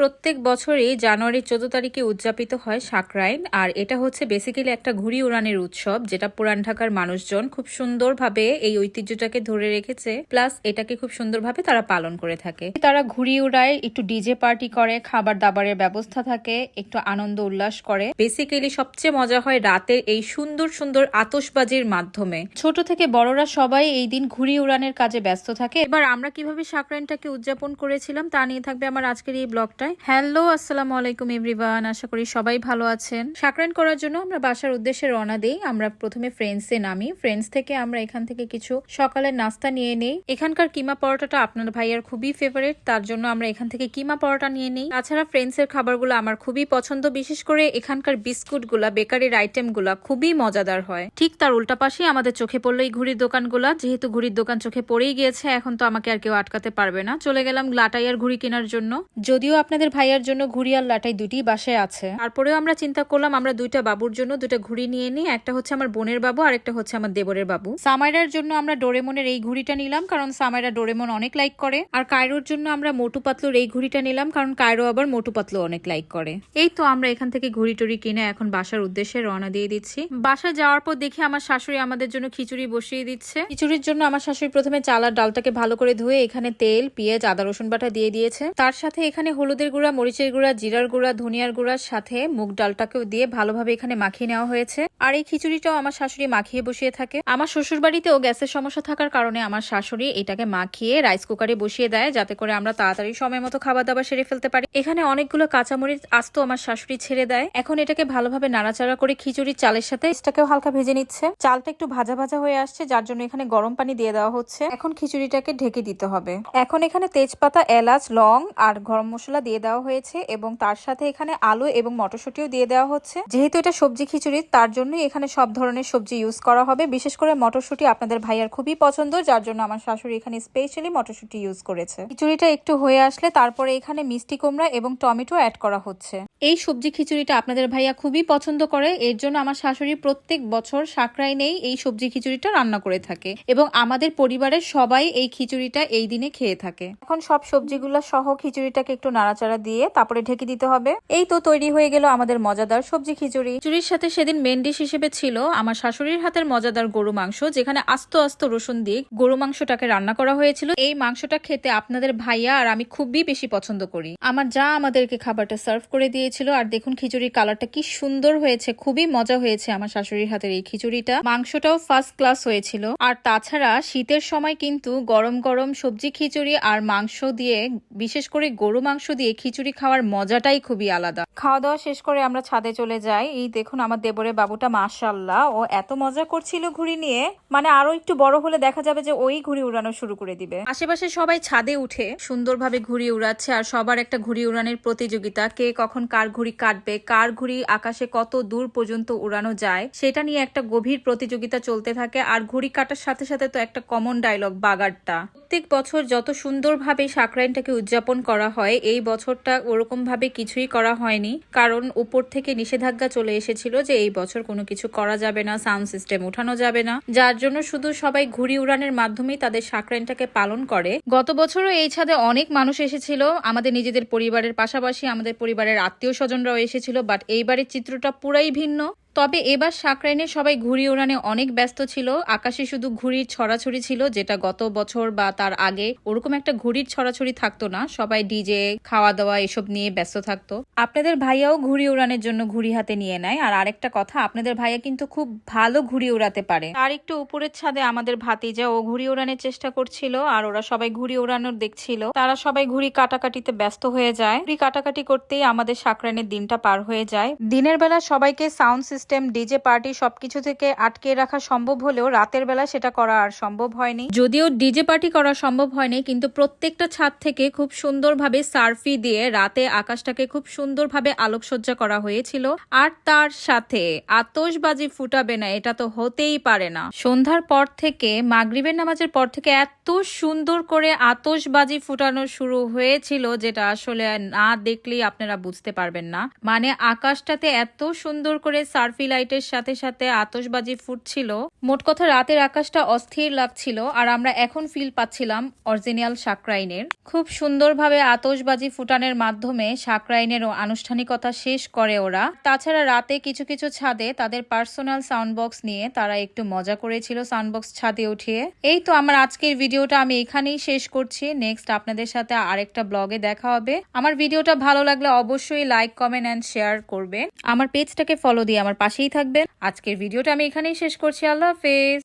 প্রত্যেক বছরই জানুয়ারির চোদ্দ তারিখে উদযাপিত হয় সাকরাইন, আর এটা হচ্ছে বেসিক্যালি একটা ঘুড়ি উড়ানের উৎসব, যেটা পুরান ঢাকার মানুষজন খুব সুন্দরভাবে এই ঐতিহ্যটাকে ধরে রেখেছে প্লাস এটাকে খুব সুন্দরভাবে তারা পালন করে থাকে। তারা ঘুড়ি উড়ায়, একটু ডিজে পার্টি করে, খাবার দাবারের ব্যবস্থা থাকে, একটু আনন্দ উল্লাস করে। বেসিক্যালি সবচেয়ে মজা হয় রাতের এই সুন্দর সুন্দর আতসবাজির মাধ্যমে। ছোট থেকে বড়রা সবাই এই দিন ঘুড়ি উড়ানের কাজে ব্যস্ত থাকে। এবার আমরা কীভাবে সাকরাইনটাকে উদযাপন করেছিলাম তা নিয়ে থাকবে আমার আজকের এই ব্লগটায় হ্যালো, আসসালামু আলাইকুম এভরিওয়ান, আশা করি সবাই ভালো আছেন। সাকরাইন করার জন্য আমরা বাসার উদ্দেশ্যে রওনা দেই। আমরা প্রথমে ফ্রেন্ডসে নামি। ফ্রেন্ডস থেকে আমরা এখান থেকে কিছু সকালের নাস্তা নিয়ে নেই। এখানকার কিমা পরোটাটা আপনার ভাইয়ার খুবই ফেভারিট তার জন্য আমরা এখান থেকে কিমা পরোটা নিয়ে নেই। তাছাড়া ফ্রেন্ডসের খাবারগুলো আমার খুবই পছন্দ, বিশেষ করে এখানকার বিস্কুটগুলা বেকারির আইটেমগুলা খুবই মজাদার হয়। ঠিক তার উল্টা পাশেই আমাদের চোখে পড়ল এই ঘুড়ির দোকানগুলা। যেহেতু ঘুড়ির দোকান চোখে পড়েই গিয়েছে, এখন তো আমাকে আর কেউ আটকাতে পারবে না। চলে গেলাম লাটাইয়ার ঘুড়ি কেনার জন্য। যদিও আপনাদের ভাইয়ার জন্য ঘুড়ি আর লাটাই দুটি বাসায় আছে। তারপরেও আমরা চিন্তা করলাম, আমরা দুইটা বাবুর জন্য দুইটা ঘুড়ি নিয়ে নিই। একটা হচ্ছে আমার বোনের বাবু আর একটা হচ্ছে আমার দেবরের বাবু। সামাইরার জন্য আমরা ডোরেমনের এই ঘুড়িটা নিলাম, কারণ সামাইরা ডোরেমন অনেক লাইক করে। আর কায়রোর জন্য আমরা মোটু পাতলুর এই ঘুড়িটা নিলাম, কারণ কায়রো আবার মোটু পাতলু অনেক লাইক করে। এই তো আমরা এখান থেকে ঘুড়ি টুড়ি কিনে এখন বাসার উদ্দেশ্যে রওনা দিয়ে দিচ্ছি। বাসায় যাওয়ার পর দেখি আমার শাশুড়ি আমাদের জন্য খিচুড়ি বসিয়ে দিচ্ছে। খিচুড়ির জন্য আমার শাশুড়ি প্রথমে চাল আর ডালটাকে ভালো করে ধুয়ে এখানে তেল, পেঁয়াজ, আদা, রসুন বাটা দিয়ে দিয়েছে। তার সাথে এখানে হলুদের গুঁড়া, মরিচের গুঁড়া, জিরার গুঁড়া, ধনিয়ার গুঁড়ার সাথে মুগ ডালটাকেও দিয়ে ভালোভাবে এখানে মাখিয়ে নেওয়া হয়েছে। আর এই খিচুড়িটাও আমার শাশুড়ি মাখিয়ে বসিয়ে থাকে। আমার শ্বশুর বাড়িতেও গ্যাসের সমস্যা থাকার কারণে আমার শাশুড়ি এটাকে মাখিয়ে রাইস কুকারে বসিয়ে দেয়, যাতে করে আমরা তাড়াতাড়ি সময় মতো খাবার দাবার সেরে ফেলতে পারি। এখানে অনেকগুলো কাঁচামরিচ আস্ত আমার শাশুড়ি ছেড়ে দেয়। এখন এটাকে ভালোভাবে নাড়াচাড়া করে খিচুড়ির চালের সাথে এটাকেও হালকা ভেজে নিচ্ছে। চালটা একটু ভাজা ভাজা হয়ে আসছে, যার জন্য এখানে গরম পানি দিয়ে দেওয়া হচ্ছে। এখন খিচুড়িটাকে ঢেকে দিতে হবে। এখন এখানে তেজপাতা, এলাচ, লং আর গরম মশলা দিয়ে দেওয়া হয়েছে এবং তার সাথে এখানে আলু এবং মটরশুটিও দিয়ে দেওয়া হচ্ছে। যেহেতু এটা সবজি খিচুড়ি, তার জন্যই এখানে সব ধরনের সবজি ইউজ করা হবে। বিশেষ করে মটরশুটি আপনাদের ভাইয়ার খুবই পছন্দ, যার জন্য আমার শাশুড়ি এখানে স্পেশালি মটরশুটি ইউজ করেছে। খিচুড়িটা একটু হয়ে আসলে তারপরে এখানে মিষ্টি কুমড়া এবং টমেটো অ্যাড করা হচ্ছে। এই সবজি খিচুড়িটা আপনাদের ভাইয়া খুবই পছন্দ করে, এর জন্য আমার শাশুড়ি প্রত্যেক বছর সাকরাই নেই এই সবজি খিচুড়িটা রান্না করে থাকে এবং আমাদের পরিবারের সবাই এই খিচুড়িটা এই দিনে খেয়ে থাকে। এখন সব সবজিগুলো সহ খিচুড়িটাকে একটু নাড়াচাড়া দিয়ে তারপরে ঢেকে দিতে হবে। এই তো তৈরি হয়ে গেল আমাদের মজাদার সবজি খিচুড়ি। খিচুড়ির সাথে সেদিন মেন ডিশ হিসেবে ছিল আমার শাশুড়ির হাতের মজাদার গরু মাংস, যেখানে আস্ত আস্ত রসুন দিয়ে গরু মাংসটাকে রান্না করা হয়েছিল। এই মাংসটা খেতে আপনাদের ভাইয়া আর আমি খুবই বেশি পছন্দ করি। আমার যা আমাদেরকে খাবারটা সার্ভ করে দিয়েছিল, আর দেখুন খিচুড়ির কালারটা কি সুন্দর হয়েছে, খুবই মজা হয়েছে আমার শাশুড়ির হাতের এই খিচুড়িটা। মাংসটাও ফার্স্ট ক্লাস হয়েছিল। আর তাছাড়া শীতের সময় কিন্তু গরম গরম সবজি খিচুড়ি আর মাংস দিয়ে, বিশেষ করে গরু মাংস দিয়ে খিচুড়ি খাওয়ার মজাটাই খুবই আলাদা। খাওয়া দাওয়া শেষ করে আমরা ছাদে চলে যাই। এই দেখুন আমার দেবরের বাবুটা মাশাল্লাহ ও এত মজা করছিল ঘুড়ি নিয়ে। মানে আরও একটু বড় হলে দেখা যাবে যে ওই ঘুড়ি উড়ানো শুরু করে দিবে। আশেপাশে সবাই ছাদে উঠে সুন্দরভাবে ঘুড়ি উড়াচ্ছে আর সবার একটা ঘুড়ি উড়ানের প্রতিযোগিতা। কে কখন কার ঘুড়ি কাটবে কার ঘুড়ি আকাশে কত দূর পর্যন্ত উড়ানো যায় সেটা নিয়ে একটা গভীর প্রতিযোগিতা চলতে থাকে। আর ঘুড়ি কাটার সাথে সাথে তো একটা কমন ডায়লগ বাগারটা। প্রত্যেক বছর যত সুন্দরভাবে সাকরাইনটাকে উদযাপন করা হয়, এই বছরটা ওরকম ভাবে কিছুই করা হয়নি। কারণ উপর থেকে নিষেধাজ্ঞা চলে এসেছিল যে এই বছর কোনো কিছু করা যাবে না, সাউন্ড সিস্টেম উঠানো যাবে না। যার জন্য শুধু সবাই ঘুড়ি উড়ানের মাধ্যমেই তাদের সাকরাইনটাকে পালন করে। গত বছরও এই ছাদে অনেক মানুষ এসেছিল। আমাদের নিজেদের পরিবারের পাশাপাশি আমাদের পরিবারের আত্মীয় স্বজনরাও এসেছিল বাট এইবারের চিত্রটা পুরাই ভিন্ন। তবে এবার সাকরাইনে সবাই ঘুড়ি ওড়ানে অনেক ব্যস্ত ছিল। আকাশে শুধু ঘুড়ির ছড়াছড়ি ছিল, যেটা গত বছর বা তার আগে ওরকম একটা ঘুড়ির ছড়াছড়ি থাকতো না। সবাই ডিজে খাওয়া দাওয়া এসব নিয়ে ব্যস্ত থাকতো। আপনাদের ভাইয়াও ঘুড়ি উড়ানের জন্য ঘুড়ি হাতে নিয়ে নেয়। আর আরেকটা কথা, আপনাদের ভাইয়া কিন্তু খুব ভালো ঘুড়ি ওড়াতে পারে। আর একটু উপরের ছাদে আমাদের ভাতিজা, ও ঘুড়ি উড়ানোর চেষ্টা করছিল, আর ওরা সবাই ঘুড়ি ওড়ানোর দেখছিল। তারা সবাই ঘুড়ি কাটাকাটিতে ব্যস্ত হয়ে যায়। ঘুড়ি কাটাকাটি করতেই আমাদের সাকরাইনের দিনটা পার হয়ে যায়। দিনের বেলা সবাইকে সাউন্ড সিস্টেম ডিজে পার্টি সবকিছু থেকে আটকে রাখা সম্ভব হলেও রাতের বেলা সেটা করা আর সম্ভব হয়নি। যদিও ডিজে পার্টি করা সম্ভব হয়নি, কিন্তু প্রত্যেকটা ছাদ থেকে খুব সুন্দরভাবে সার্ফি দিয়ে রাতে আকাশটাকে খুব সুন্দরভাবে আলোকসজ্জা করা হয়েছিল। আর তার সাথে আতসবাজি ফুটাবে না, এটা তো হতেই পারে না। সন্ধ্যার পর থেকে, মাগরিবের নামাজের পর থেকে এত সুন্দর করে আতসবাজি ফুটানো শুরু হয়েছিল, যেটা আসলে না দেখলেই আপনারা বুঝতে পারবেন না। মানে আকাশটাতে এত সুন্দর করে সার্ফ বারফি লাইটের সাথে সাথে আতশবাজি ফুটছিল। মোট কথা রাতের আকাশটা অস্থির লাগছিল আর আমরা এখন ফিল পাচ্ছিলাম অরিজিনাল সাকরাইনের। খুব সুন্দরভাবে আতশবাজি ফুটানের মাধ্যমে সাকরাইনেরও আনুষ্ঠানিকতা শেষ করে ওরা। তাছাড়া রাতে কিছু কিছু ছাদে তাদের পার্সোনাল সাউন্ড বক্স নিয়ে তারা একটু মজা করেছিল সাউন্ড বক্স ছাদে উঠিয়ে। এই তো আমার আজকের ভিডিওটা আমি এখানেই শেষ করছি। নেক্সট আপনাদের সাথে আরেকটা ব্লগে দেখা হবে। আমার ভিডিওটা ভালো লাগলে অবশ্যই লাইক কমেন্ট অ্যান্ড শেয়ার করবেন আমার পেজটাকে ফলো দিয়ে আমার পাশেই থাকবেন। আজকের ভিডিওটা আমি এখানেই শেষ করছি। আল্লাহ হাফেজ।